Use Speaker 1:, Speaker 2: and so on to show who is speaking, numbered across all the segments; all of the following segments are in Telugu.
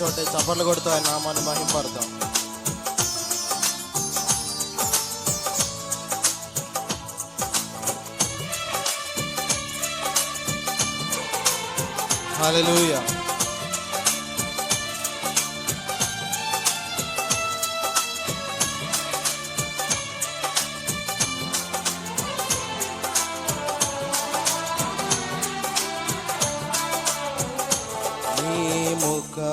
Speaker 1: చోటే చప్పట్లు కొడుతూ ఆయన నామాన్ని మహింపడతాం Hallelujah.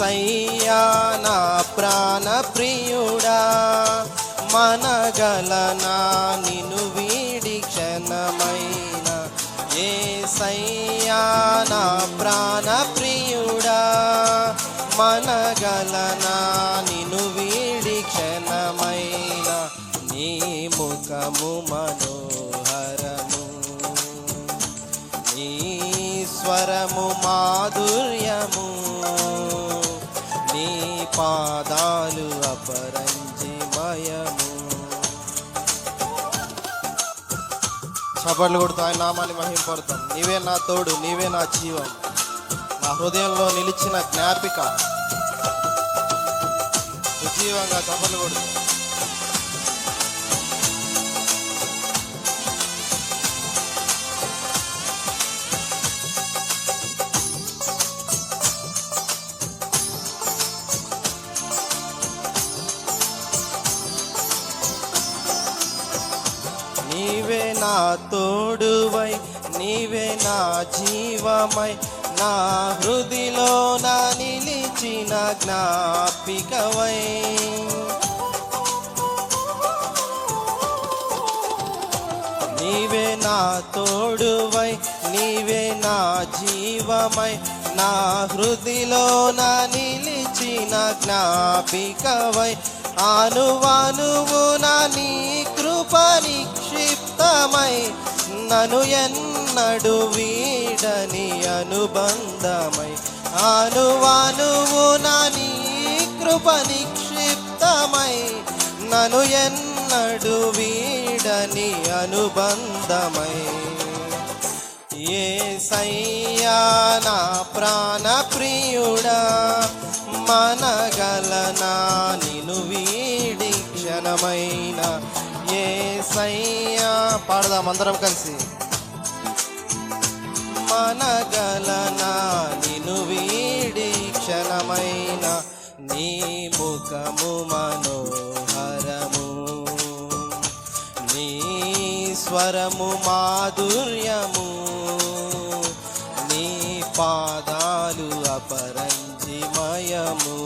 Speaker 1: సయ్యా నా ప్రాణ ప్రియుడా మనగలనా నిను వీడి క్షణమైన. ఏ సయ్యా నా ప్రాణ ప్రియుడా మనగలనా నిను వీడి క్షణమైన. నీ ముఖము మనోహరము నీ స్వరము మాధుర్యము. నీ పాదాలు అపరంజిమయము చపట్లు కొడుతూ ఆయన నామాన్ని మహింపడతాం నీవే నా తోడు నీవే నా జీవం. నా హృదయంలో నిలిచిన జ్ఞాపిక. ఉజీవంగా చపట్లు కొడుతాం జీవమై నా హృదిలో నా నిలిచిన జ్ఞాపికవై. నీవే నా తోడువై నీవే నా జీవమై నా హృదిలో నా నిలిచిన జ్ఞాపికవై. ఆనువానువు నా నీ కృప నిక్షిప్తమై నను ఎన్నడు వీడని అనుబంధమై ఆనువానువు నా కృప నిక్షిప్తమై నను ఎన్నడు వీడని అనుబంధమై. ఏ సయ్యా నా ప్రాణ ప్రియుడా మనగలనా నిను వీడి క్షణమైన ఏ సయ్యా పాడదాం అందరం కలిసి. మనగలనా నిను వీడి క్షణమైన నీ ముఖము మనోహరము నీ స్వరము మాధుర్యము నీ పాదాలు అపరంజిమయము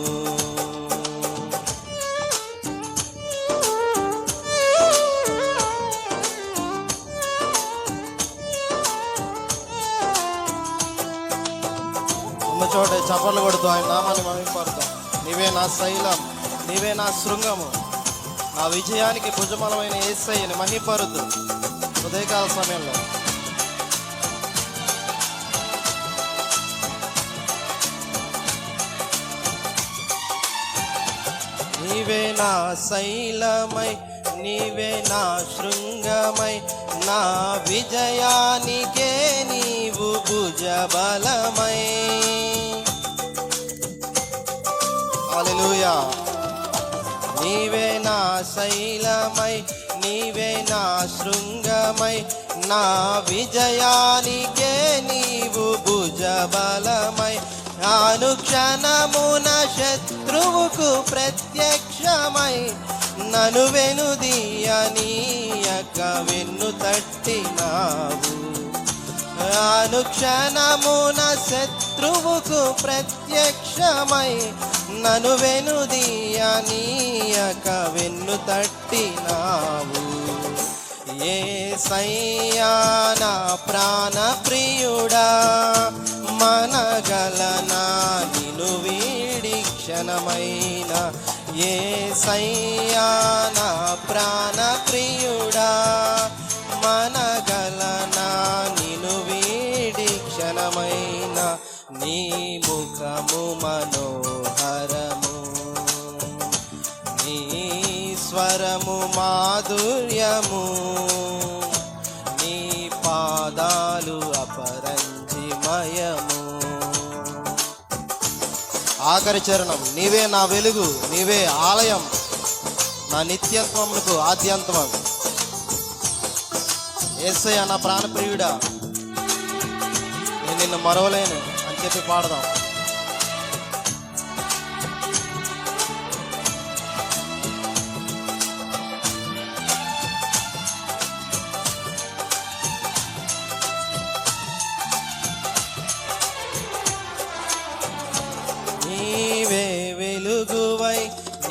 Speaker 1: చోట చప్పట్లు కొడుతూ ఆయన నామాన్ని మహింపడతాం నీవే నా శైలం నీవే నా శృంగము. నా విజయానికి భుజమలమైన ఏసయ్యని మహిపరుద్దు ఉదయకాల సమయంలో. నీవే నా శైలమై నీవే నా శృంగమై నా విజయానికే నీవు భుజబలమై. హల్లెలూయా. నీవే నా శైలమై నీవే నా శృంగమై నా విజయానికే నీవు భుజబలమై. అనుక్షణమున శత్రువుకు ప్రత్యక్షమై నను వెనుదీయనీయక వెన్ను తట్టినావు. అనుక్షణమున శత్రు శత్రువుకు ప్రత్యక్షమై నను వెనుదీయనీయక వెన్ను తట్టినావు. ఏ సయ్యానా ప్రాణ ప్రియుడా మనగలనా నిను వీడి క్షణమైన ఏ సయ్యానా ప్రాణ ప్రియుడా. ఆఖరి చరణం. నీవే నా వెలుగు నీవే ఆలయం. నా నిత్యత్వములకు ఆద్యంతమం ఏసయ్య నా ప్రాణప్రియుడా నేను నిన్ను మరవలేను అని చెప్పి పాడదాం.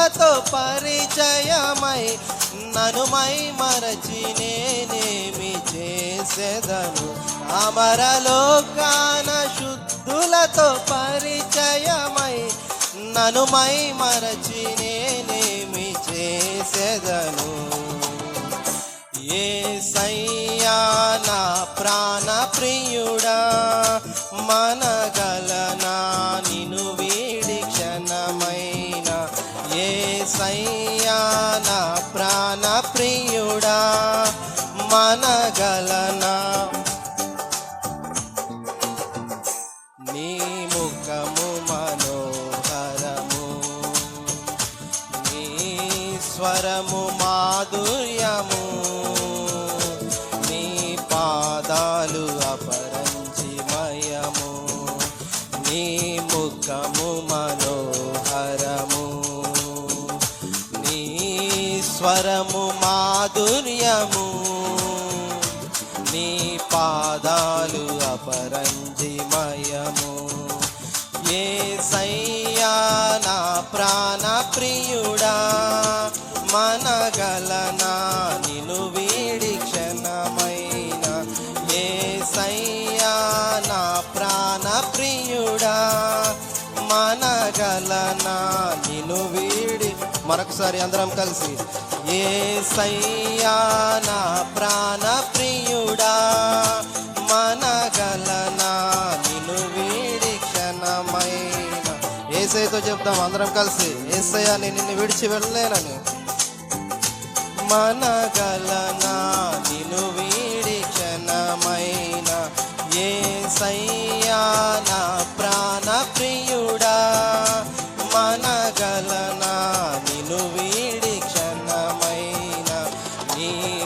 Speaker 1: శుద్ధులతో పరిచయమై ననుమై మరచి నేనేమి చేసేదను? అమరలోకాన శుద్ధులతో పరిచయమై ననుమై మరచి నేనేమి చేసేదను? ఏ సయ్యా నా ప్రాణ ప్రియుడా మనగలనా ఏ నా ప్రాణ ప్రియుడా మనగలనా? నీ ముఖము మనోహరము నీ స్వరము మాధుర్యము. పాదాలు అపరంజిమయము. ఏ సయ్యా నా ప్రాణ ప్రియుడా మనగలనా నిను వీడి క్షణమైన. ఏ సయ్యా నా ప్రాణ ప్రియుడా మనగలనా నిను వీడి మరొకసారి అందరం కలిసి ఏ సయ్యా నా ప్రాణ ప్రియుడా మనగలనా నిను వీడి క్షణమైన ఏసైతో చెప్తాం అందరం కలిసి ఏసయ్యా నేను నిన్ను విడిచి వెళ్ళలేనని. మనగలనా నిను వీడి క్షణమైన ఏ సయ్యా నా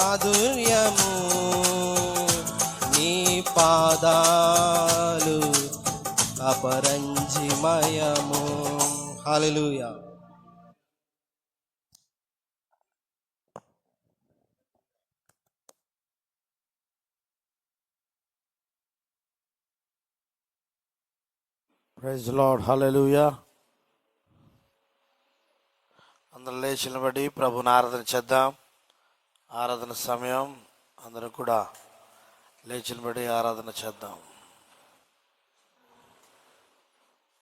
Speaker 1: మాధుర్యము నీ పాదాలు అపరంజిమయము. హల్లెలూయా. ప్రైజ్ లార్డ్ హల్లెలూయా అందరూ లేచిన బట్టి ప్రభుని ఆరాధన చేద్దాం. ఆరాధన సమయం అందరూ కూడా లేచిన ఆరాధన చేద్దాం.